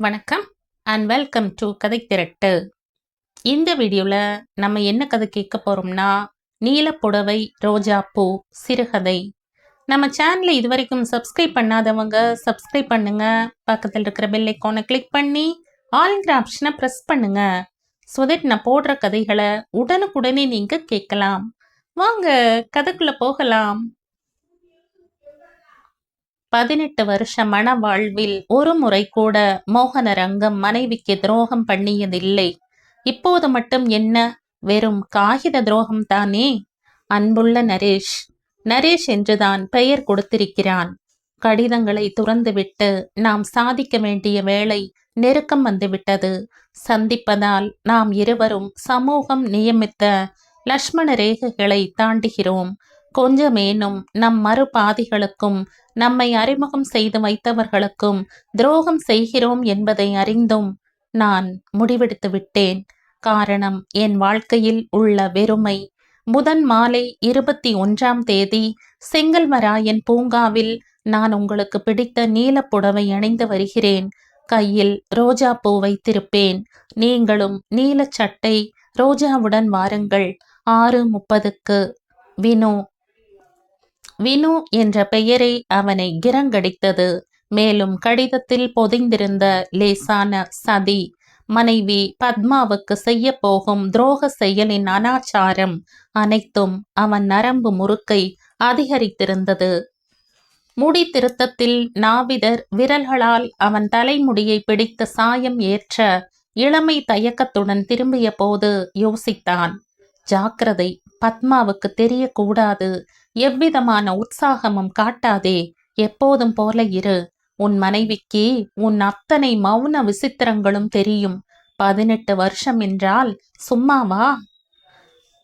வணக்கம் and welcome to கதை திரட்டு. இந்த வீடியோவில் நம்ம என்ன கதை கேட்க போகிறோம்னா நீலப்புடவை ரோஜாப்பூ சிறுகதை. நம்ம சேனலை இது வரைக்கும் சப்ஸ்கிரைப் பண்ணாதவங்க சப்ஸ்கிரைப் பண்ணுங்க. பக்கத்தில் இருக்கிற பெல் ஐக்கானை கிளிக் பண்ணி ஆல்ங்கிற ஆப்ஷனை ப்ரெஸ் பண்ணுங்க. ஸோ தட் நான் போடுற கதைகளை உடனுக்குடனே நீங்கள் கேட்கலாம். வாங்க கதைக்குள்ளே போகலாம். பதினெட்டு வருஷ மன வாழ்வில் ஒரு முறை கூட மோகனரங்கம் மனைவிக்கு துரோகம் பண்ணியதில்லை. இப்போது மட்டும் என்ன? வெறும் காகித துரோகம் தானே? அன்புள்ள நரேஷ் நரேஷ் என்றுதான் பெயர் கொடுத்திருக்கிறான். கடிதங்களை துறந்துவிட்டு நாம் சாதிக்க வேண்டிய வேளை நெருக்கம் வந்துவிட்டது. சந்திப்பதால் நாம் இருவரும் சமூகம் நியமித்த லக்ஷ்மண ரேகைகளை தாண்டுகிறோம். கொஞ்சமேனும் நம் மறுபாதிகளுக்கும் நம்மை அறிமுகம் செய்து வைத்தவர்களுக்கும் துரோகம் செய்கிறோம் என்பதை அறிந்தும் நான் முடிவெடுத்து விட்டேன். காரணம் என் வாழ்க்கையில் உள்ள வெறுமை. புதன் மாலை இருபத்தி ஒன்றாம் தேதி செங்கல்மராயன் பூங்காவில் நான் உங்களுக்கு பிடித்த நீலப்புடவை அணிந்து வருகிறேன். கையில் ரோஜா பூ வைத்திருப்பேன். நீங்களும் நீலச் சட்டை ரோஜாவுடன் வாருங்கள். ஆறு முப்பதுக்கு வினு வினு என்ற பெயரை அவனை கிரங்கடித்தது. மேலும் கடிதத்தில் பொதிந்திருந்த லேசான சதி மனைவி பத்மாவுக்கு செய்ய போகும் துரோக செயலின் அனாச்சாரம் அனைத்தும் அவன் நரம்பு முறுக்கை அதிகரித்திருந்தது. முடி திருத்தத்தில் நாவிதர் விரல்களால் அவன் தலைமுடியை பிடித்த சாயம் ஏற்ற இளமை தயக்கத்துடன் திரும்பிய போது யோசித்தான். ஜாக்கிரதை பத்மாவுக்கு தெரியக்கூடாது. எவ்விதமான உற்சாகமும் காட்டாதே. எப்போதும் போல இரு. உன் மனைவிக்கு உன் அத்தனை மௌன விசித்திரங்களும் தெரியும். பதினெட்டு வருஷம் என்றால் சும்மாவா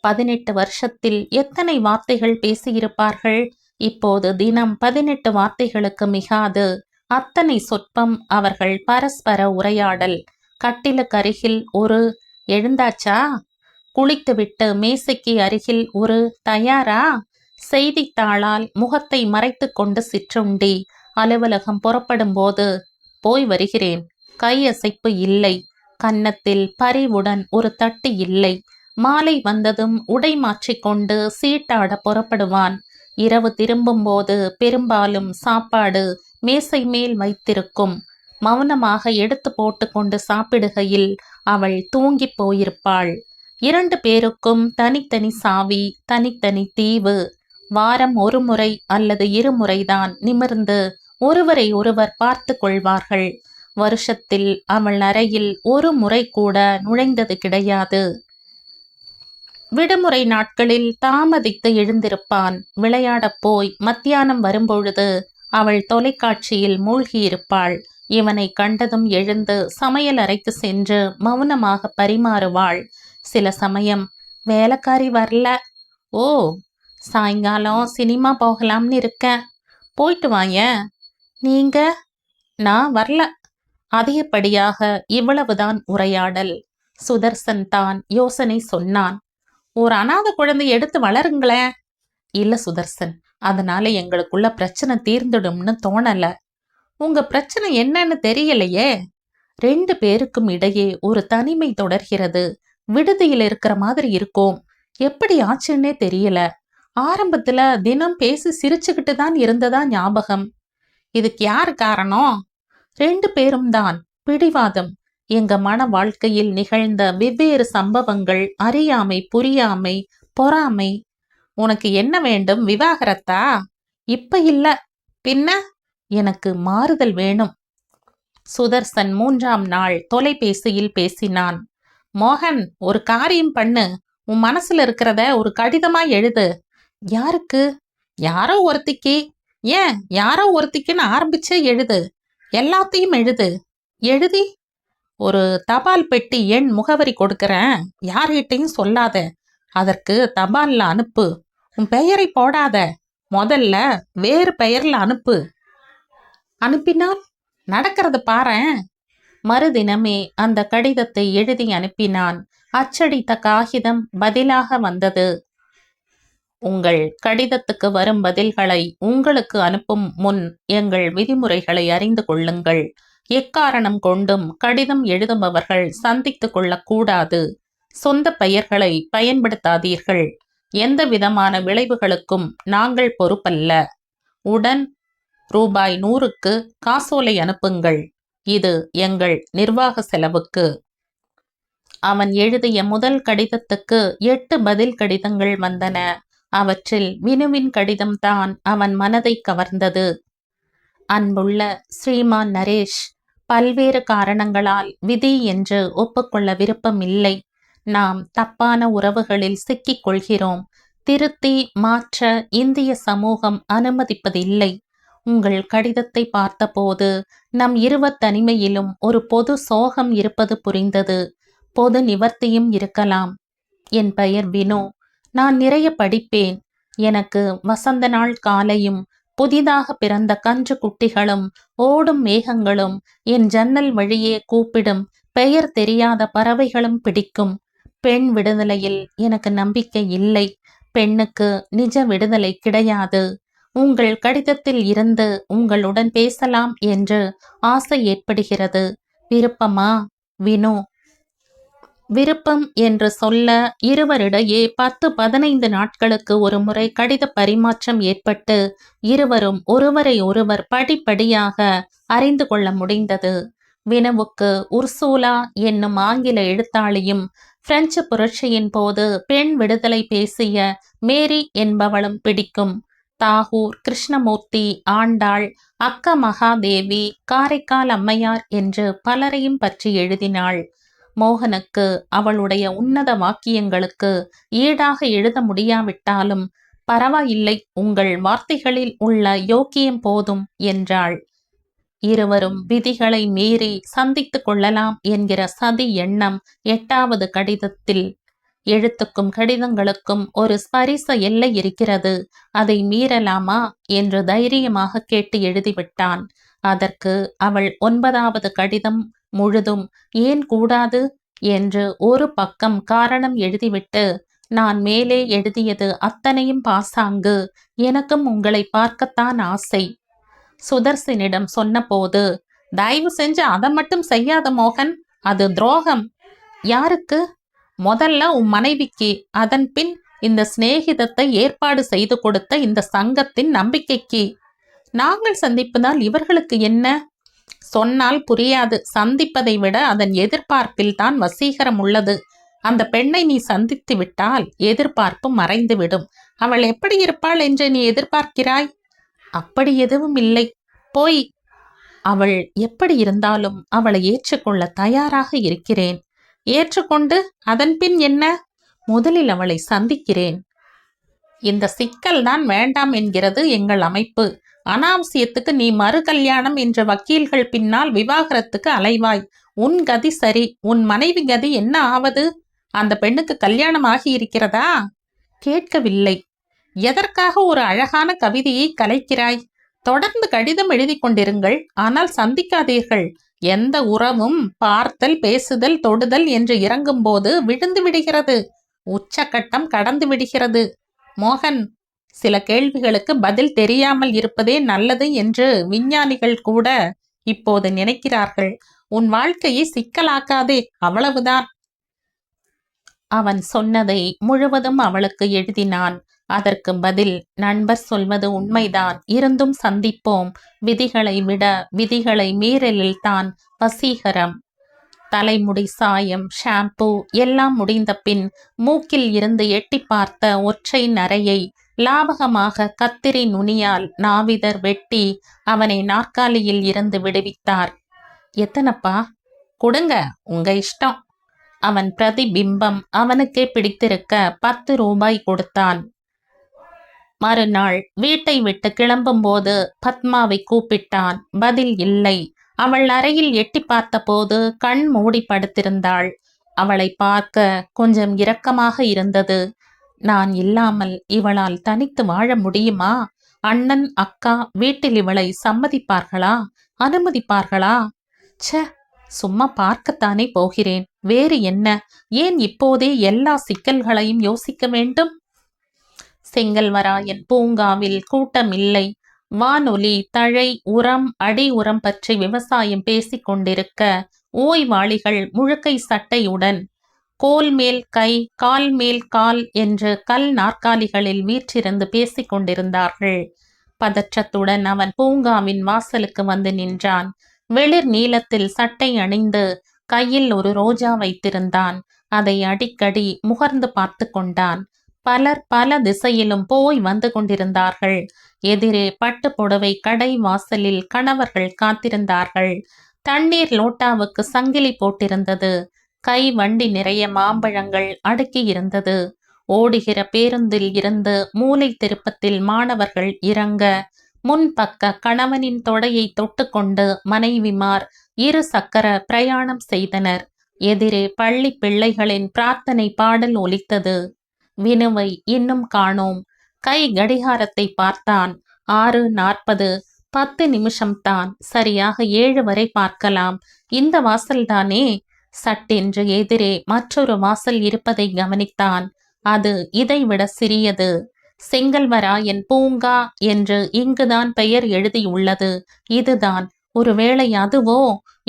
பதினெட்டு வருஷத்தில் எத்தனை வார்த்தைகள் பேசியிருப்பார்கள்? இப்போது தினம் பதினெட்டு வார்த்தைகளுக்கு மிகாது. அத்தனை சொற்பம் அவர்கள் பரஸ்பர உரையாடல். கட்டிலுக்கு அருகில் ஒரு. எழுந்தாச்சா? குளித்துவிட்டு மேசைக்கு அருகில் ஒரு. தயாரா? செய்தித்தாளால் முகத்தை மறைத்து கொண்டு சிற்றுண்டி அலுவலகம் புறப்படும் போது போய் வருகிறேன். கையசைப்பு இல்லை. கன்னத்தில் பரிவுடன் ஒரு தட்டு இல்லை. மாலை வந்ததும் உடை மாற்றிக்கொண்டு சீட்டாட புறப்படுவான். இரவு திரும்பும்போது பெரும்பாலும் சாப்பாடு மேசை மேல் வைத்திருக்கும். மௌனமாக எடுத்து போட்டுக்கொண்டு சாப்பிடுகையில் அவள் தூங்கி போயிருப்பாள். இரண்டு பேருக்கும் தனித்தனி சாவி தனித்தனி தீவு. வாரம் ஒரு முறை அல்லது இருமுறைதான் நிமிர்ந்து ஒருவரை ஒருவர் பார்த்து கொள்வார்கள். வருஷத்தில் அவள் அறையில் ஒரு முறை கூட நுழைந்தது கிடையாது. விடுமுறை நாட்களில் தாமதித்து எழுந்திருப்பான். விளையாடப் போய் மத்தியானம் வரும்பொழுது அவள் தொலைக்காட்சியில் மூழ்கியிருப்பாள். இவனை கண்டதும் எழுந்து சமையல் அறைக்கு சென்று மௌனமாக பரிமாறுவாள். சில சமயம் வேலைக்காரி வரல? ஓ சாயங்காலம் சினிமா போகலாம்னு இருக்கேன். போயிட்டு வாங்க. நீங்க? நான் வரல. அதிகப்படியாக இவ்வளவுதான் உரையாடல். சுதர்சன் தான் யோசனை சொன்னான். ஒரு அனாதை குழந்தை எடுத்து வளருங்களேன். இல்ல சுதர்சன் அதனால எங்களுக்குள்ள பிரச்சனை தீர்ந்துடும்னு தோணல. உங்க பிரச்சனை என்னன்னு தெரியலையே. ரெண்டு பேருக்கும் இடையே ஒரு தனிமை தொடர்கிறது. விடுதியில் இருக்கிற மாதிரி இருக்கும். எப்படி ஆச்சுன்னே தெரியல. ஆரம்பத்துல தினம் பேசி சிரிச்சுக்கிட்டு தான் இருந்ததா ஞாபகம்? இதுக்கு யார் காரணம்? ரெண்டு பேரும் தான் பிடிவாதம். எங்க மன வாழ்க்கையில் நிகழ்ந்த வெவ்வேறு சம்பவங்கள் அறியாமை புரியாமை பொறாமை. உனக்கு என்ன வேண்டும் விவாகரத்தா? இப்ப இல்ல பின்ன? எனக்கு மாறுதல் வேணும். சுதர்சன் மூன்றாம் நாள் தொலைபேசியில் பேசினான். மோகன் ஒரு காரியம் பண்ணு. உன் மனசுல இருக்கிறத ஒரு கடிதமா எழுது. யாருக்கு? யாரோ ஒருத்திக்கு. ஏன்? யாரோ ஒருத்திக்குன்னு ஆரம்பிச்சே எழுது. எல்லாத்தையும் எழுது. எழுதி. ஒரு தபால் பெட்டி எண் முகவரி கொடுக்குறேன். யார்கிட்டையும் சொல்லாத. அதற்கு தபாலில் அனுப்பு. உன் பெயரை போடாத. முதல்ல வேறு பெயரில் அனுப்பு. அனுப்பினால்? நடக்கிறத பாரு மறுதினமே அந்த கடிதத்தை எழுதி அனுப்பினான். அச்சடித்த காகிதம் பதிலாக வந்தது. உங்கள் கடிதத்துக்கு வரும் பதில்களை உங்களுக்கு அனுப்பும் முன் எங்கள் விதிமுறைகளை அறிந்து கொள்ளுங்கள். எக்காரணம் கொண்டும் கடிதம் எழுதுபவர்கள் சந்தித்துக் கொள்ளக்கூடாது. சொந்த பெயர்களை பயன்படுத்தாதீர்கள். எந்த விதமான விளைவுகளுக்கும் நாங்கள் பொறுப்பல்ல. உடன் ரூபாய் நூறுக்கு காசோலை அனுப்புங்கள். இது எங்கள் நிர்வாக செலவுக்கு. அவன் எழுதிய முதல் கடிதத்துக்கு எட்டு பதில் கடிதங்கள் வந்தன. அவற்றில் வினுவின் கடிதம்தான் அவன் மனதை கவர்ந்தது. அன்புள்ள ஸ்ரீமான் நரேஷ் பல்வேறு காரணங்களால் விதி என்று ஒப்புக்கொள்ள விருப்பம் இல்லை நாம் தப்பான உறவுகளில் சிக்கிக் கொள்கிறோம் திருத்தி மாற்ற இந்திய சமூகம் அனுமதிப்பதில்லை. உங்கள் கடிதத்தை பார்த்தபோது நம் இருவர் தனிமையிலும் ஒரு பொது சோகம் இருப்பது புரிந்தது. பொது நிவர்த்தியும் இருக்கலாம். என் பெயர் வினு. நான் நிறைய படிப்பேன். எனக்கு வசந்த நாள் காலையும் புதிதாக பிறந்த கன்று குட்டிகளும் ஓடும் மேகங்களும் என் ஜன்னல் வழியே கூப்பிடும் பெயர் தெரியாத பறவைகளும் பிடிக்கும். பெண் விடுதலையில் எனக்கு நம்பிக்கை இல்லை. பெண்ணுக்கு நிஜ விடுதலை கிடையாது. உங்கள் கடிதத்தில் இருந்து உங்களுடன் பேசலாம் என்று ஆசை ஏற்படுகிறது. விருப்பமா? வினு விருப்பம் என்று சொல்ல இருவரிடையே பத்து பதினைந்து நாட்களுக்கு ஒரு முறை கடித பரிமாற்றம் ஏற்பட்டு இருவரும் ஒருவரை ஒருவர் படிப்படியாக அறிந்து கொள்ள முடிந்தது. வினவுக்கு உர்சூலா என்னும் ஆங்கில எழுத்தாளியும் பிரெஞ்சு புரட்சியின் போது பெண் விடுதலை பேசிய மேரி என்பவளும் பிடிக்கும். தாகூர் கிருஷ்ணமூர்த்தி ஆண்டாள் அக்க மகாதேவி காரைக்கால் அம்மையார் என்று பலரையும் பற்றி எழுதினாள். மோகனுக்கு அவளுடைய உன்னத வாக்கியங்களுக்கு ஈடாக எழுத முடியாவிட்டாலும் பரவாயில்லை உங்கள் வார்த்தைகளில் உள்ள யோக்கியம் போதும் என்றாள். இருவரும் விதிகளை மீறி சந்தித்துக் கொள்ளலாம் என்கிற சதி எண்ணம் எட்டாவது கடிதத்தில். எழுத்துக்கும் கடிதங்களுக்கும் ஒரு ஸ்பரிச எல்லை இருக்கிறது. அதை மீறலாமா? என்று தைரியமாக கேட்டு எழுதிவிட்டான். அதற்கு அவள் ஒன்பதாவது கடிதம் முழுதும் ஏன் கூடாது? என்று ஒரு பக்கம் காரணம் எழுதிவிட்டு நான் மேலே எழுதியது அத்தனையும் பாசாங்கு. எனக்கும் உங்களை பார்க்கத்தான் ஆசை. சுதர்சனிடம் சொன்னபோது தயவு செஞ்சு அதை மட்டும் செய்யாத மோகன். அது துரோகம். யாருக்கு? முதல்ல உன் மனைவிக்கு. அதன் பின் இந்த சிநேகிதத்தை ஏற்பாடு செய்து கொடுத்த இந்த சங்கத்தின் நம்பிக்கைக்கு. நாங்கள் சந்திப்பதால் இவர்களுக்கு என்ன? சொன்னால் புரியாது. சந்திப்பதை விட அதன் எதிர்பார்ப்பில் தான் வசீகரம் உள்ளது. அந்த பெண்ணை நீ சந்தித்து விட்டால் எதிர்பார்ப்பு மறைந்துவிடும் அவள் எப்படி இருப்பாள் என்று நீ எதிர்பார்க்கிறாய்? அப்படி எதுவும் இல்லை. போய். அவள் எப்படி இருந்தாலும் அவளை ஏற்றுக்கொள்ள தயாராக இருக்கிறேன். ஏற்றுக்கொண்டு அதன்பின் என்ன? முதலில் அவளை சந்திக்கிறேன். இந்த சிக்கல் தான் வேண்டாம் என்கிறது எங்கள் அமைப்பு. அனாவசியத்துக்கு நீ மறு கல்யாணம் என்ற வக்கீல்கள் பின்னால் விவாகரத்துக்கு அலைவாய். உன் கதி சரி. உன் மனைவி கதி என்ன ஆவது? அந்த பெண்ணுக்கு கல்யாணம் ஆகி இருக்கிறதா? கேட்கவில்லை. எதற்காக ஒரு அழகான கவிதையை கலைக்கிறாய்? தொடர்ந்து கடிதம் எழுதி கொண்டிருங்கள். ஆனால் சந்திக்காதீர்கள். எந்த உறவும் பார்த்தல் பேசுதல் தொடுதல் என்று இறங்கும்போது விழுந்து விடுகிறது. உச்சக்கட்டம் கடந்து விடுகிறது. மோகன் சில கேள்விகளுக்கு பதில் தெரியாமல் இருப்பதே நல்லது என்று விஞ்ஞானிகள் கூட இப்போது நினைக்கிறார்கள். உன் வாழ்க்கையை சிக்கலாக்காதே அவ்வளவுதான். அவன் சொன்னதை முழுவதும் அவளுக்கு எழுதினான். அதற்கு பதில் நண்பர் சொல்வது உண்மைதான். இருந்தும் சந்திப்போம். விதிகளை விட விதிகளை மீறலில் தான் வசீகரம். தலைமுடி சாயம் ஷாம்பு எல்லாம் முடிந்த பின் மூக்கில் இருந்து எட்டி பார்த்த ஒற்றை நரையை லாபகமாக கத்திரி நுனியால் நாவிதர் வெட்டி அவனை நாற்காலியில் இருந்து விடுவித்தார். எத்தனப்பா? கொடுங்க உங்க இஷ்டம். அவன் பிரதிபிம்பம் அவனுக்கே பிடித்திருக்க பத்து ரூபாய் கொடுத்தான். மறுநாள் வீட்டை விட்டு கிளம்பும்போது பத்மாவை கூப்பிட்டான். பதில் இல்லை. அவள் அறையில் எட்டி பார்த்தபோது கண் மூடி படுத்திருந்தாள். அவளை பார்க்க கொஞ்சம் இரக்கமாக இருந்தது. நான் இல்லாமல் இவளால் தனித்து வாழ முடியுமா? அண்ணன் அக்கா வீட்டில் இவளை சம்மதிப்பார்களா? அனுமதிப்பார்களா? ச்ச சும்மா பார்க்கத்தானே போகிறேன். வேறு என்ன? ஏன் இப்போதே எல்லா சிக்கல்களையும் யோசிக்க வேண்டும்? செங்கல்வராயன் பூங்காவில் கூட்டம் இல்லை வானொலி தழை உரம் அடி உரம் பற்றி விவசாயம் பேசிக் கொண்டிருக்க ஓய்வாளிகள் முழுக்கை சட்டையுடன் கோல் மேல் கை கால் மேல் கால் என்று கல் நாற்காலிகளில் வீற்றிருந்து பேசிக் கொண்டிருந்தார்கள். பதற்றத்துடன் அவன் பூங்காவின் வாசலுக்கு வந்து நின்றான். வெளிர் நீளத்தில் சட்டை அணிந்து கையில் ஒரு ரோஜா வைத்திருந்தான். அதை அடிக்கடி முகர்ந்து பார்த்து கொண்டான். பலர் பல திசையிலும் போய் வந்து கொண்டிருந்தார்கள். எதிரே பட்டு புடவை கடை வாசலில் கணவர்கள் காத்திருந்தார்கள். தண்ணீர் லோட்டாவுக்கு சங்கிலி போட்டிருந்தது. கை வண்டி நிறைய மாம்பழங்கள் அடுக்கி இருந்தது. ஓடுகிற பேருந்தில் இருந்து மூலை திருப்பத்தில் மாணவர்கள் இறங்க முன்பக்க கணவனின் தொடையை தொட்டுக்கொண்டு மனைவிமார் இரு சக்கர பிரயாணம் செய்தனர். எதிரே பள்ளி பிள்ளைகளின் பிரார்த்தனை பாடல் ஒலித்தது. வினுவை இன்னும் காணோம். கை கடிகாரத்தை பார்த்தான். ஆறு நாற்பது பத்து நிமிஷம்தான். சரியாக ஏழு வரை பார்க்கலாம். இந்த வாசல்தானே? சட்டென்று எதிரே மற்றொரு வாசல் இருப்பதை கவனித்தான். அது இதைவிட சிறியது. செங்கல்வராயன் பூங்கா என்று இங்குதான் பெயர் எழுதியுள்ளது. இதுதான். ஒருவேளை அதுவோ?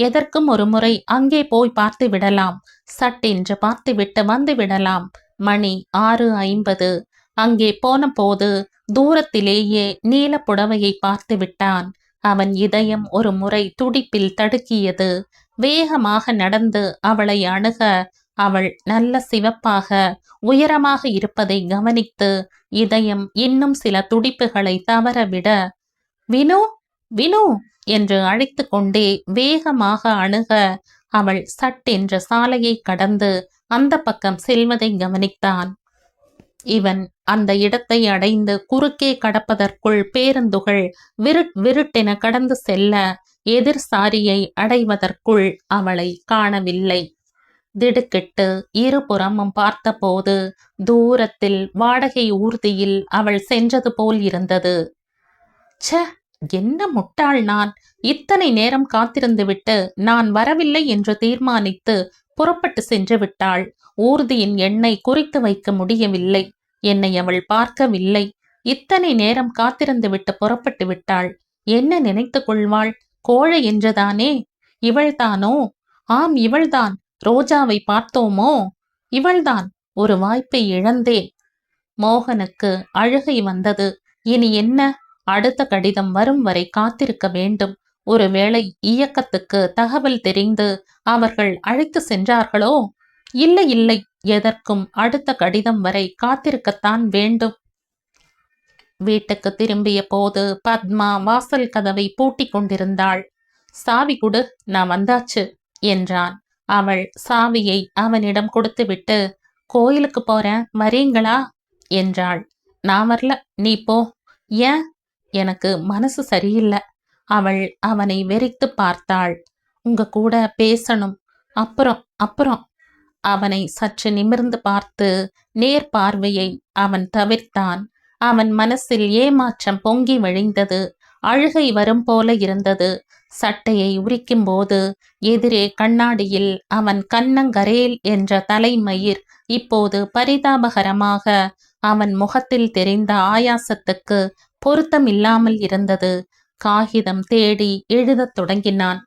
எதற்கும் ஒரு முறை அங்கே போய் பார்த்து விடலாம். சட்டென்று பார்த்துவிட்டு வந்து விடலாம். மணி ஆறு ஐம்பது. அங்கே போன போது தூரத்திலேயே நீல புடவையை பார்த்து விட்டான். அவன் இதயம் ஒரு முறை துடிப்பில் தடுக்கியது. வேகமாக நடந்து அவளை அணுக அவள் நல்ல சிவப்பாக உயரமாக இருப்பதை கவனித்து இதயம் இன்னும் சில துடிப்புகளை தவறவிட வினு வினு என்று அழைத்து கொண்டே வேகமாக அணுக அவள் சட்டென்ற சாலையை கடந்து அந்த பக்கம் செல்வதை கவனித்தான். இவன் அந்த இடத்தை அடைந்து குறுக்கே கடப்பதற்குள் பேருந்துகள் விருட் விருட்டென கடந்து செல்ல எதிர் சாரியை அடைவதற்குள் அவளை காணவில்லை. திடுக்கிட்டு இருபுறமும் பார்த்தபோது தூரத்தில் வாடகை ஊர்தியில் அவள் சென்றது போல் இருந்தது. ச்ச என்ன முட்டாள் நான். இத்தனை நேரம் காத்திருந்துவிட்டு நான் வரவில்லை என்று தீர்மானித்து புறப்பட்டு சென்று விட்டாள். ஊர்தியின் எண்ணை குறித்து வைக்க முடியவில்லை. என்னை அவள் பார்க்கவில்லை. இத்தனை நேரம் காத்திருந்து விட்டு புறப்பட்டு விட்டாள். என்ன நினைத்து கொள்வாள்? கோழை என்றுதானே? இவள்தானோ? ஆம் இவள்தான். ரோஜாவை பார்த்தோமோ? இவள்தான். ஒரு வாய்ப்பை இழந்தேன் மோகனுக்கு அழுகை வந்தது. இனி என்ன? அடுத்த கடிதம் வரும் வரை காத்திருக்க வேண்டும். ஒருவேளை இயக்கத்துக்கு தகவல் தெரிந்து அவர்கள் அழைத்து சென்றார்களோ? இல்லை இல்லை. எதற்கும் அடுத்த கடிதம் வரை காத்திருக்கத்தான் வேண்டும். வீட்டுக்கு திரும்பிய போது பத்மா வாசல் கதவை பூட்டிக் கொண்டிருந்தாள். சாவி குடு நான் வந்தாச்சு என்றான். அவள் சாவியை அவனிடம் கொடுத்துவிட்டு கோயிலுக்கு போறேன் வரீங்களா? என்றாள். நான் வரல நீ போ. ஏன்? எனக்கு மனசு சரியில்லை. அவள் அவனை வெறித்து பார்த்தாள். உங்க கூட பேசணும். அப்புறம் அப்புறம். அவனை சற்று நிமிர்ந்து பார்த்து நேர் பார்வையை அவன் தவிர்த்தான். அவன் மனசில் ஏமாற்றம் பொங்கி வழிந்தது. அழுகை வரும் போல இருந்தது. சட்டையை உரிக்கும் போது எதிரே கண்ணாடியில் அவன் கண்ணங்கரேல் என்ற தலைமயிர் இப்போது பரிதாபகரமாக அவன் முகத்தில் தெரிந்த ஆயாசத்துக்கு பொருத்தம் இல்லாமல் இருந்தது. காகிதம் தேடி எழுதத் தொடங்கினான்.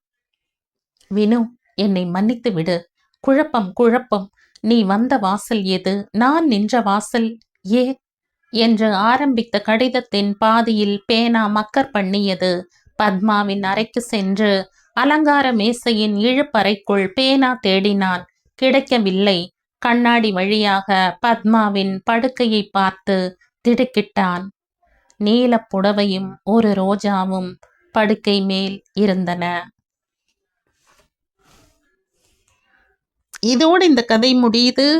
வினு என்னை மன்னித்து விடு. குழப்பம் குழப்பம். நீ வந்த வாசல் எது? நான் நின்ற வாசல் ஏ? என்று ஆரம்பித்த கடிதத்தின் பாதியில் பேனா மக்கர் பண்ணியது. பத்மாவின் அறைக்கு சென்று அலங்கார மேசையின் இழுப்பறைக்குள் பேனா தேடினான். கிடைக்கவில்லை. கண்ணாடி வழியாக பத்மாவின் படுக்கையை பார்த்து திடுக்கிட்டான். நீலப் புடவையும் ஒரு ரோஜாவும் படுக்கை மேல் இருந்தன. இதோடு இந்த கதை முடியுது.